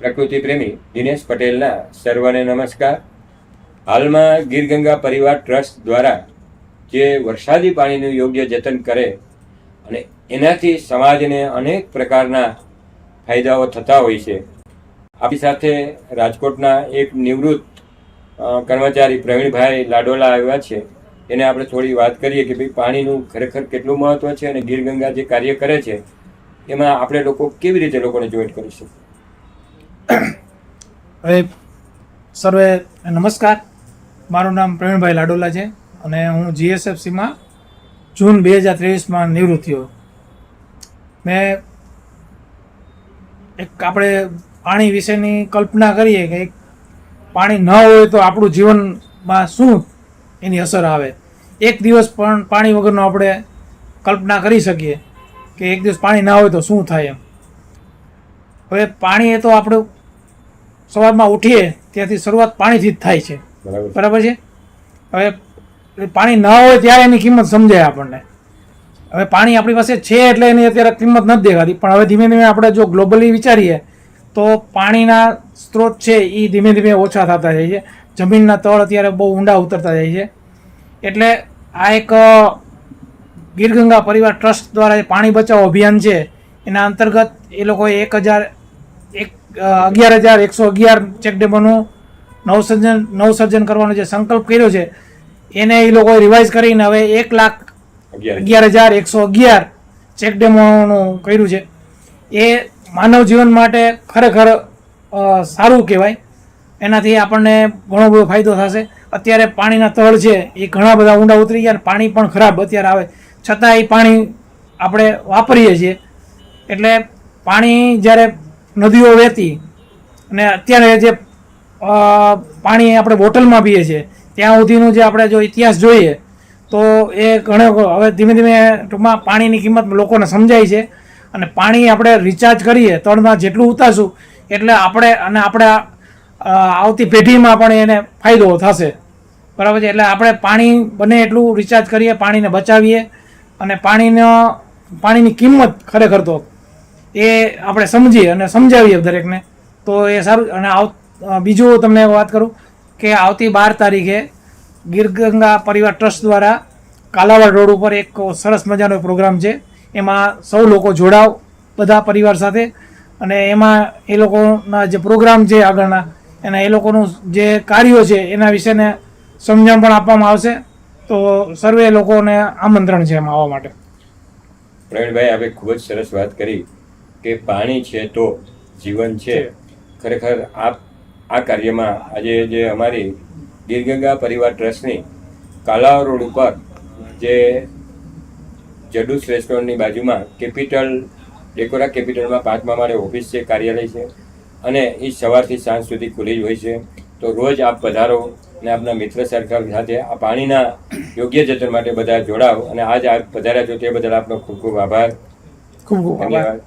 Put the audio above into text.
પ્રકૃતિ પ્રેમી દિનેશ પટેલના સર્વને નમસ્કાર. હાલમાં ગીરગંગા પરિવાર ટ્રસ્ટ દ્વારા જે વરસાદી પાણીનું યોગ્ય જતન કરે અને એનાથી સમાજને અનેક પ્રકારના ફાયદાઓ થતા હોય છે. આપણી સાથે રાજકોટના એક નિવૃત્ત કર્મચારી પ્રવીણભાઈ લાડોલા આવ્યા છે. એને આપણે થોડી વાત કરીએ કે ભાઈ પાણીનું ખરેખર કેટલું મહત્વ છે અને ગીરગંગા જે કાર્ય કરે છે એમાં આપણે લોકો કેવી રીતે લોકોને જોઈન્ટ કરીશું હવે સર્વે, નમસ્કાર. મારું નામ પ્રવીણભાઈ લાડોલા છે અને હું જીએસએફસીમાં જૂન બે હજાર ત્રેવીસમાં નિવૃત્ત થયો. મેં એક આપણે પાણી વિશેની કલ્પના કરીએ કે પાણી ન હોય તો આપણું જીવનમાં શું એની અસર આવે? એક દિવસ પણ પાણી વગરનો આપણે કલ્પના કરી શકીએ. કે એક દિવસ પાણી ના હોય તો શું થાય એમ? હવે પાણી એ તો આપણે સવારમાં ઉઠીએ ત્યાંથી શરૂઆત પાણીથી જ થાય છે. બરાબર. બરાબર છે? હવે પાણી ન હોય ત્યારે એની કિંમત સમજાય આપણને. હવે પાણી આપણી પાસે છે એટલે એની અત્યારે કિંમત નથી દેખાતી. પણ હવે ધીમે ધીમે આપણે જો ગ્લોબલી વિચારીએ તો પાણીના સ્ત્રોત છે એ ધીમે ધીમે ઓછા થતા જાય છે. જમીનના તળ અત્યારે બહુ ઊંડા ઉતરતા જાય છે. એટલે આ એક અ, ગીરગંગા પરિવાર ટ્રસ્ટ દ્વારા જે પાણી બચાવો અભિયાન છે એના અંતર્ગત એ લોકોએ એક હજાર એક અગિયાર હજાર એકસો અગિયાર ચેકડેમોનું નવસર્જન નવસર્જન કરવાનો જે સંકલ્પ કર્યો છે એને એ લોકોએ રિવાઇઝ કરીને હવે એક લાખ અગિયાર અગિયાર હજાર એકસો અગિયાર ચેકડેમોનું કર્યું છે. એ માનવ જીવન માટે ખરેખર સારું કહેવાય. એનાથી આપણને ઘણો બધો ફાયદો થશે. અત્યારે પાણીના તળ છે એ ઘણા બધા ઊંડા ઉતરી ગયા અને પાણી પણ ખરાબ અત્યારે આવે. છતાં એ પાણી આપણે વાપરીએ છીએ. એટલે પાણી જ્યારે નદીઓ વહેતી અને અત્યારે જે પાણી આપણે બોટલમાં પીએ છીએ, ત્યાં સુધીનું જે આપણે જો ઇતિહાસ જોઈએ, તો એ ઘણો હવે ધીમે ધીમે ટૂંકમાં પાણીની કિંમત લોકોને સમજાય છે. અને પાણી આપણે રિચાર્જ કરીએ તળમાં જેટલું ઉતારશું, એટલે આપણે, અને આપણે આવતી પેઢીમાં પણ એને ફાયદો થશે. બરાબર છે? એટલે આપણે પાણી બને એટલું રિચાર્જ કરીએ, પાણીને બચાવીએ અને પાણીનો, પાણીની કિંમત ખરેખર તો એ આપણે સમજીએ અને સમજાવીએ દરેકને. તો એ સારું અને આવ, બીજું તમને વાત કરું કે આવતી બાર તારીખે ગીરગંગા પરિવાર ટ્રસ્ટ દ્વારા કાલાવાડ રોડ ઉપર એક સરસ મજાનો પ્રોગ્રામ છે. એમાં સૌ લોકો જોડાવ બધા પરિવાર સાથે. અને એમાં એ લોકોના જે પ્રોગ્રામ છે આગળના, એના એ લોકોનું જે કાર્યો છે એના વિશેને સમજણ પણ આપવામાં આવશે. તો સર્વે લોકોને આમંત્રણ છે એમાં આવવા માટે. પ્રવીણભાઈ આપણે ખૂબ જ સરસ વાત કરી કે પાણી છે તો જીવન છે. ખરેખર આ આ કાર્યમાં આજે જે અમારી ગીરગંગા પરિવાર ટ્રસ્ટની કાલાવ રોડ ઉપર જે જડુસ રેસ્ટોરન્ટની બાજુમાં કેપિટલ ડેકોરા કેપિટલમાં પાંચમા માળે ઓફિસ છે કાર્યાલય છે અને એ સવારથી સાંજ સુધી ખુલ્લી જ હોય છે. તો રોજ આપ પધારો અને આપના મિત્ર સરકાર સાથે આ પાણીના યોગ્ય જતન માટે બધા જોડાવ અને આજ આ પધાર્યા છો તે બદલ આપનો ખૂબ ખૂબ આભાર. ખૂબ ખૂબ આભાર. ધન્યવાદ